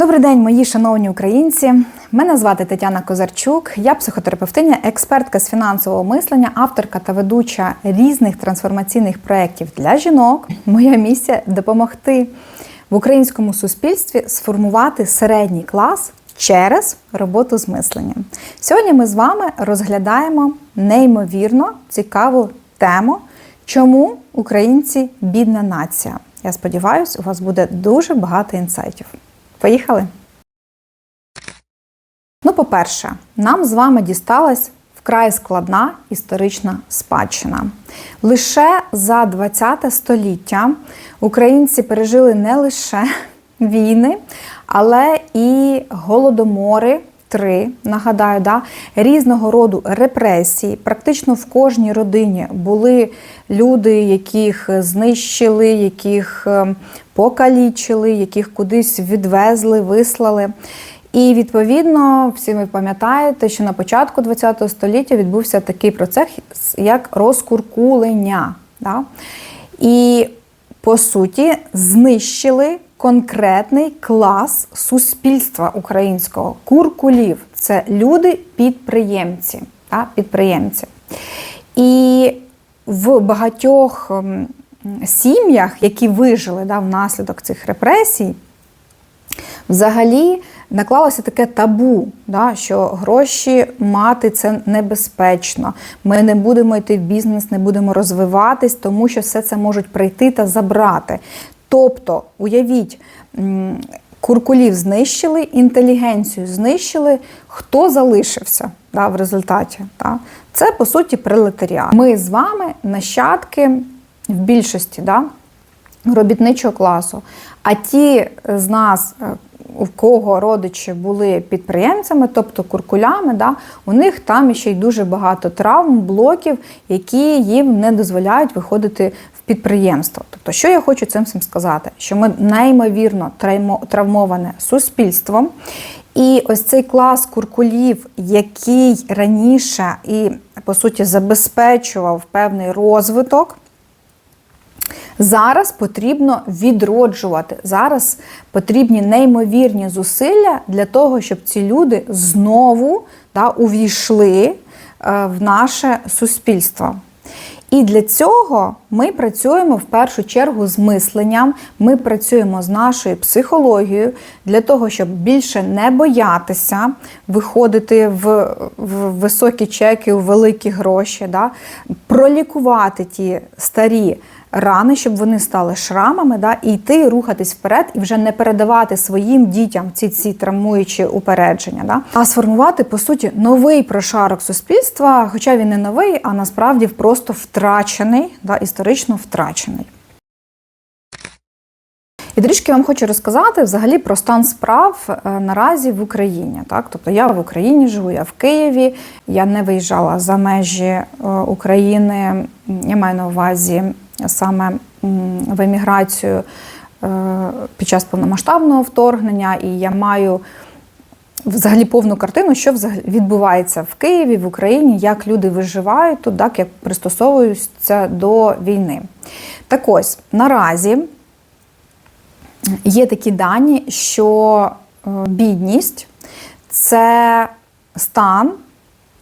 Добрий день, мої шановні українці. Мене звати Тетяна Козарчук, я психотерапевтиня, експертка з фінансового мислення, авторка та ведуча різних трансформаційних проєктів для жінок. Моя місія допомогти в українському суспільстві сформувати середній клас через роботу з мисленням. Сьогодні ми з вами розглядаємо неймовірно цікаву тему, чому українці бідна нація. Я сподіваюся, у вас буде дуже багато інсайтів. Поїхали? Ну, по-перше, нам з вами дісталась вкрай складна історична спадщина. Лише за 20 століття українці пережили не лише війни, але і голодомори. Три, нагадаю, да, різного роду репресії. Практично в кожній родині були люди, яких знищили, яких ем, покалічили, яких кудись відвезли, вислали. І відповідно, всі ви пам'ятаєте, що на початку ХХ століття відбувся такий процес, як розкуркулення. Да? І по суті знищили конкретний клас суспільства українського куркулів. Це люди-підприємці. Підприємці. І в багатьох ем, сім'ях, які вижили да, внаслідок цих репресій, взагалі наклалося таке табу, да, що гроші мати це небезпечно. Ми не будемо йти в бізнес, не будемо розвиватись, тому що все це можуть прийти та забрати. Тобто, уявіть, куркулів знищили, інтелігенцію знищили. Хто залишився да, в результаті? Да? Це по суті пролетаріат. Ми з вами нащадки в більшості да, робітничого класу. А ті з нас, у кого родичі були підприємцями, тобто куркулями, да, у них там ще й дуже багато травм, блоків, які їм не дозволяють виходити в підприємство. Тобто, що я хочу цим всім сказати? Що ми неймовірно травмоване суспільством. І ось цей клас куркулів, який раніше і, по суті, забезпечував певний розвиток. Зараз потрібно відроджувати. Зараз потрібні неймовірні зусилля для того, щоб ці люди знову да, увійшли е, в наше суспільство. І для цього ми працюємо в першу чергу з мисленням, ми працюємо з нашою психологією для того, щоб більше не боятися виходити в в високі чеки, у великі гроші, да? пролікувати ті старі рани, щоб вони стали шрамами, да? і йти, рухатись вперед, і вже не передавати своїм дітям ці ці травмуючі упередження, да? а сформувати, по суті, новий прошарок суспільства, хоча він не новий, а насправді просто втрачений, да? історично втрачений. І трішки вам хочу розказати взагалі про стан справ е, наразі в Україні. Так? Тобто я в Україні живу, я в Києві, я не виїжджала за межі е, України, я маю на увазі саме в еміграцію е, під час повномасштабного вторгнення, і я маю взагалі повну картину, що відбувається в Києві, в Україні, як люди виживають тут, так як пристосовуються до війни. Так ось наразі є такі дані, що е, бідність це стан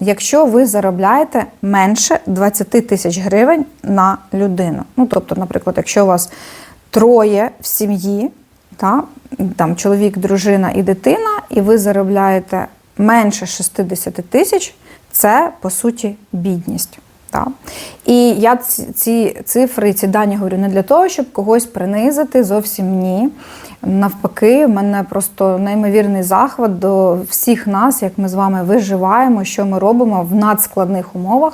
якщо ви заробляєте менше 20 тисяч гривень на людину. Ну, тобто, наприклад, якщо у вас троє в сім'ї, та, там чоловік, дружина і дитина, і ви заробляєте менше 60 тисяч, це по суті бідність. Так. І я ці цифри, ці дані говорю не для того, щоб когось принизити, зовсім ні. Навпаки, в мене просто неймовірний захват до всіх нас, як ми з вами виживаємо, що ми робимо в надскладних умовах.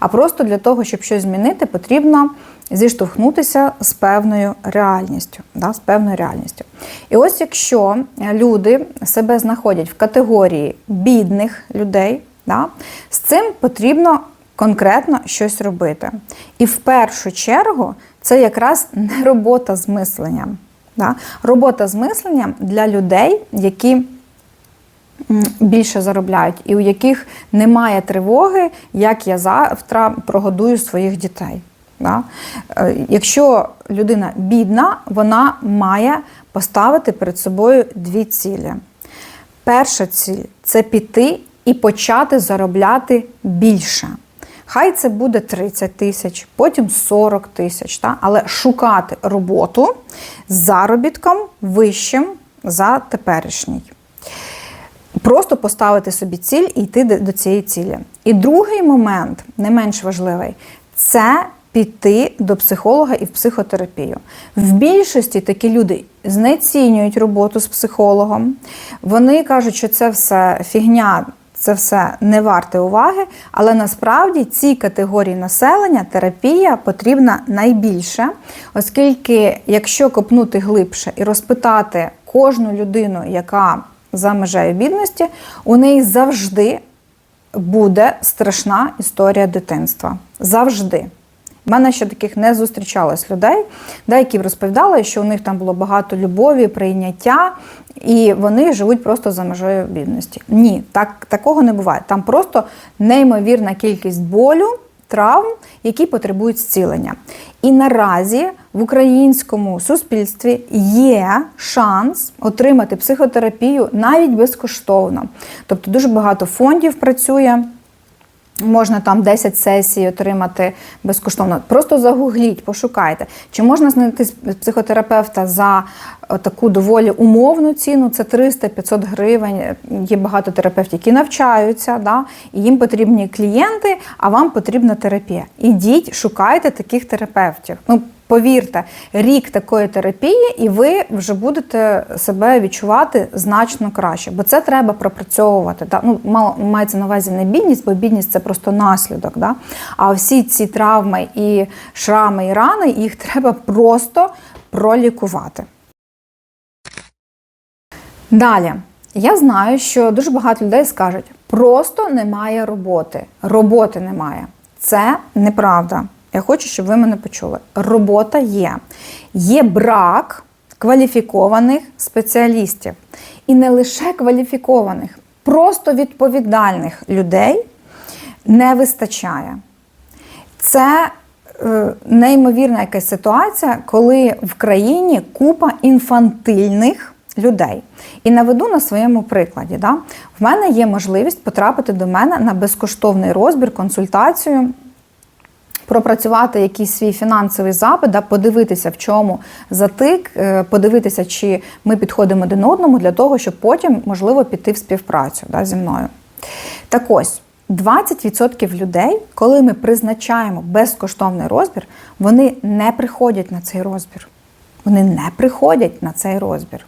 А просто для того, щоб щось змінити, потрібно зіштовхнутися з певною реальністю. Да, з певною реальністю. І ось якщо люди себе знаходять в категорії бідних людей, да, з цим потрібно конкретно щось робити. І в першу чергу це якраз не робота з мисленням. Да? Робота з мисленням для людей, які більше заробляють, і у яких немає тривоги, як я завтра прогодую своїх дітей. Да? Е, Якщо людина бідна, вона має поставити перед собою дві цілі. Перша ціль це піти і почати заробляти більше. Хай це буде 30 тисяч, потім 40 тисяч, але шукати роботу з заробітком вищим за теперішній. Просто поставити собі ціль і йти до цієї цілі. І другий момент, не менш важливий, це піти до психолога і в психотерапію. В більшості такі люди знецінюють роботу з психологом. Вони кажуть, що це все фігня. Це все не варте уваги, але насправді цій категорії населення терапія потрібна найбільше, оскільки, якщо копнути глибше і розпитати кожну людину, яка за межею бідності, у неї завжди буде страшна історія дитинства. Завжди. У мене ще таких не зустрічалось людей, да, які б розповідали, що у них там було багато любові, прийняття, і вони живуть просто за межею бідності. Ні, так, такого не буває. Там просто неймовірна кількість болю, травм, які потребують зцілення. І наразі в українському суспільстві є шанс отримати психотерапію навіть безкоштовно. Тобто дуже багато фондів працює. Можна там 10 сесій отримати безкоштовно. Просто загугліть, пошукайте. Чи можна знайти психотерапевта за е, таку доволі умовну ціну? Це 300-500 гривень. Є багато терапевтів, які навчаються, да? і їм потрібні клієнти, а вам потрібна терапія. Ідіть, шукайте таких терапевтів. Ну, Повірте, рік такої терапії, і ви вже будете себе відчувати значно краще, бо це треба пропрацьовувати. Да? Ну, мало мається на увазі не бідність, бо бідність це просто наслідок. Да? А всі ці травми і шрами і рани їх треба просто пролікувати. Далі, я знаю, що дуже багато людей скажуть: просто немає роботи. Роботи немає. Це неправда. Я хочу, щоб ви мене почули. Робота є. Є брак кваліфікованих спеціалістів. І не лише кваліфікованих, просто відповідальних людей не вистачає. Це е, неймовірна якась ситуація, коли в країні купа інфантильних людей. І наведу на своєму прикладі. Да? В мене є можливість потрапити до мене на безкоштовний розбір, консультацію пропрацювати якийсь свій фінансовий запит, да, подивитися, в чому затик, е, подивитися, чи ми підходимо один одному для того, щоб потім, можливо, піти в співпрацю да, зі мною. Так ось. 20% людей, коли ми призначаємо безкоштовний розбір, вони не приходять на цей розбір. Вони не приходять на цей розбір.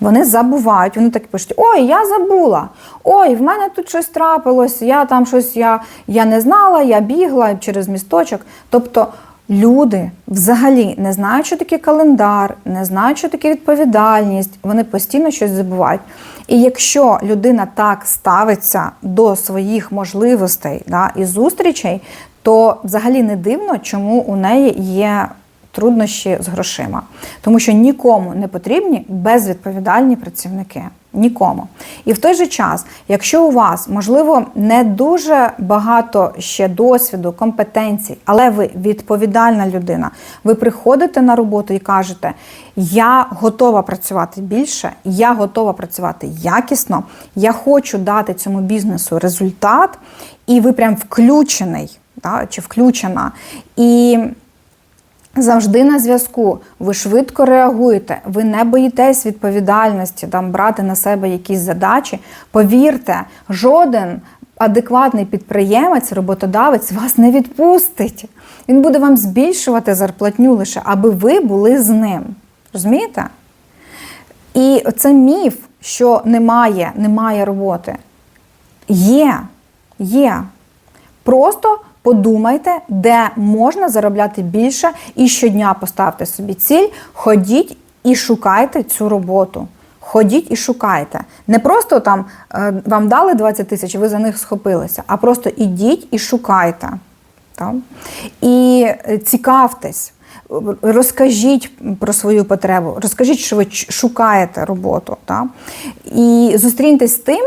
Вони забувають, вони так пишуть: Ой, я забула. Ой, в мене тут щось трапилось, я там щось я, я не знала, я бігла через місточок. Тобто люди взагалі не знають, що таке календар, не знають, що таке відповідальність, вони постійно щось забувають. І якщо людина так ставиться до своїх можливостей да, і зустрічей, то взагалі не дивно, чому у неї є труднощі з грошима. Тому що нікому не потрібні безвідповідальні працівники. Нікому. І в той же час, якщо у вас, можливо, не дуже багато ще досвіду, компетенцій, але ви відповідальна людина, ви приходите на роботу і кажете, я готова працювати більше, я готова працювати якісно, я хочу дати цьому бізнесу результат, і ви прям включений да, чи включена. І Завжди на зв'язку, ви швидко реагуєте, ви не боїтесь відповідальності там брати на себе якісь задачі. Повірте, жоден адекватний підприємець, роботодавець вас не відпустить. Він буде вам збільшувати зарплатню лише, аби ви були з ним. Розумієте? І це міф, що немає, немає роботи. Є, є. Просто подумайте, де можна заробляти більше, і щодня поставте собі ціль, ходіть і шукайте цю роботу. Ходіть і шукайте. Не просто там е, вам дали 20 тисяч, ви за них схопилися, а просто ідіть і шукайте. Так? І е, цікавтесь. Розкажіть про свою потребу, розкажіть, що ви шукаєте роботу. Та? І зустріньтесь з тим,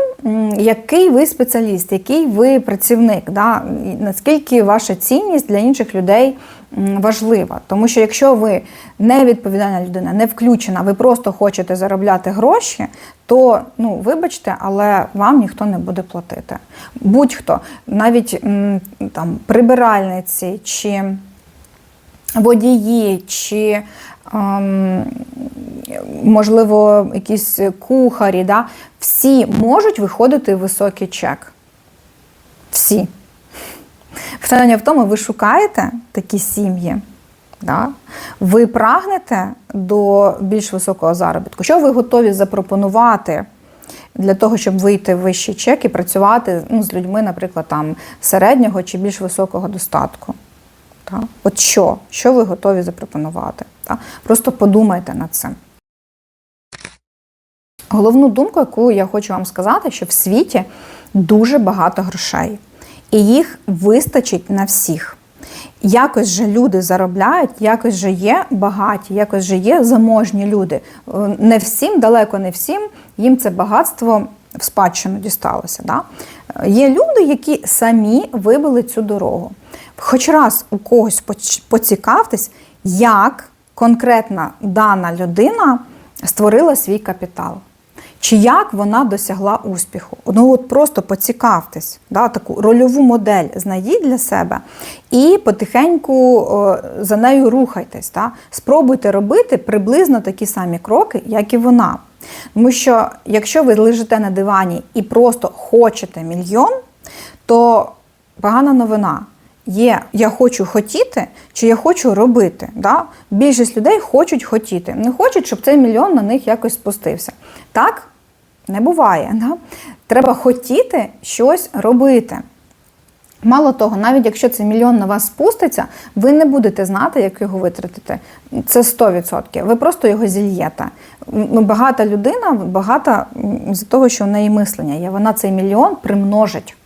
який ви спеціаліст, який ви працівник, да? наскільки ваша цінність для інших людей важлива. Тому що якщо ви не відповідальна людина, не включена, ви просто хочете заробляти гроші, то ну, вибачте, але вам ніхто не буде платити. Будь-хто, навіть там прибиральниці чи водії, чи ем, можливо якісь кухарі, да? всі можуть виходити високий чек. Всі. Питання в тому, ви шукаєте такі сім'ї, да? ви прагнете до більш високого заробітку. Що ви готові запропонувати для того, щоб вийти в вищий чек і працювати ну, з людьми, наприклад, там середнього чи більш високого достатку? Та? От що? Що ви готові запропонувати? Та? Просто подумайте над цим. Головну думку, яку я хочу вам сказати, що в світі дуже багато грошей, і їх вистачить на всіх. Якось же люди заробляють, якось же є багаті, якось же є заможні люди. Е, Не всім, далеко не всім, їм це багатство в спадщину дісталося. Да? Е, Є люди, які самі вибили цю дорогу. Хоч раз у когось поцікавтесь, як конкретна дана людина створила свій капітал. Чи як вона досягла успіху? Ну от просто поцікавтесь, да, таку рольову модель знайдіть для себе і потихеньку о, за нею рухайтесь. Да? Спробуйте робити приблизно такі самі кроки, як і вона. Тому що якщо ви лежите на дивані і просто хочете мільйон, то погана новина. Є я хочу хотіти, чи я хочу робити. Да? Більшість людей хочуть хотіти. Не хочуть, щоб цей мільйон на них якось спустився. Так не буває. Да? Треба хотіти щось робити. Мало того, навіть якщо цей мільйон на вас спуститься, ви не будете знати, як його витратити. Це 100%. Ви просто його зільєте. Ну, Багата людина, багата з того, що в неї мислення є. Вона цей мільйон примножить.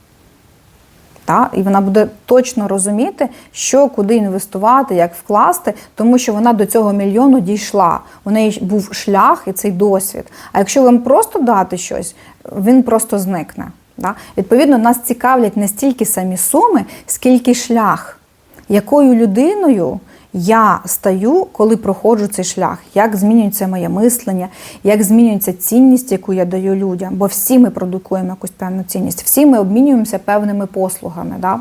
Та? І вона буде точно розуміти, що куди інвестувати, як вкласти, тому що вона до цього мільйону дійшла. У неї був шлях і цей досвід. А якщо вам просто дати щось, він просто зникне. Да? Відповідно, нас цікавлять не стільки самі суми, скільки шлях, якою людиною я стаю, коли проходжу цей шлях, як змінюється моє мислення, як змінюється цінність, яку я даю людям. Бо всі ми продукуємо якусь певну цінність, всі ми обмінюємося певними послугами. Да?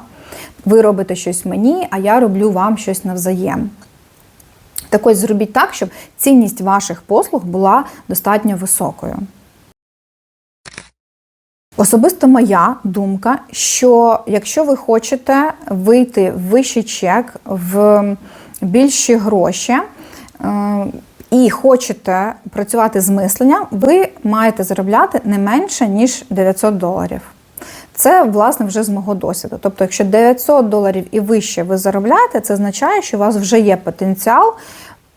Ви робите щось мені, а я роблю вам щось навзаєм. Так ось зробіть так, щоб цінність ваших послуг була достатньо високою. Особисто моя думка, що якщо ви хочете вийти в вищий чек, в більші гроші е, і хочете працювати з мисленням, ви маєте заробляти не менше, ніж 900 доларів. Це, власне, вже з мого досвіду. Тобто, якщо 900 доларів і вище ви заробляєте, це означає, що у вас вже є потенціал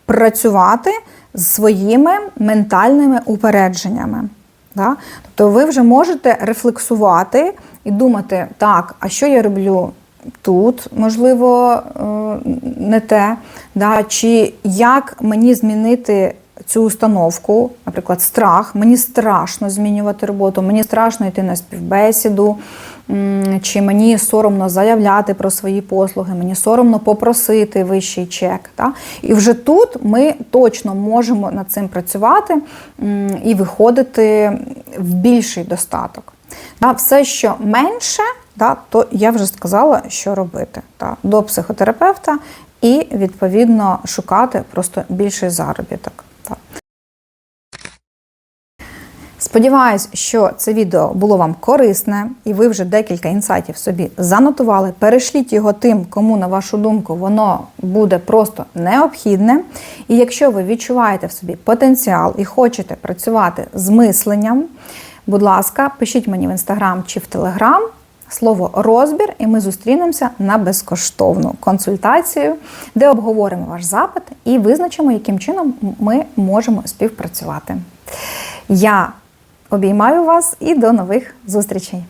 працювати з своїми ментальними упередженнями. Да? Тобто ви вже можете рефлексувати і думати, так, а що я роблю тут, можливо, е, не те, да? чи як мені змінити цю установку, наприклад, страх, мені страшно змінювати роботу, мені страшно йти на співбесіду, чи мені соромно заявляти про свої послуги, мені соромно попросити вищий чек. Да? І вже тут ми точно можемо над цим працювати і виходити в більший достаток. Все, що менше, да, то я вже сказала, що робити. Да? До психотерапевта і, відповідно, шукати просто більший заробіток. Да. Сподіваюсь, що це відео було вам корисне, і ви вже декілька інсайтів собі занотували. Перешліть його тим, кому, на вашу думку, воно буде просто необхідне. І якщо ви відчуваєте в собі потенціал і хочете працювати з мисленням, будь ласка, пишіть мені в інстаграм чи в телеграм слово розбір, і ми зустрінемося на безкоштовну консультацію, де обговоримо ваш запит і визначимо, яким чином ми можемо співпрацювати. Я обіймаю вас і до нових зустрічей!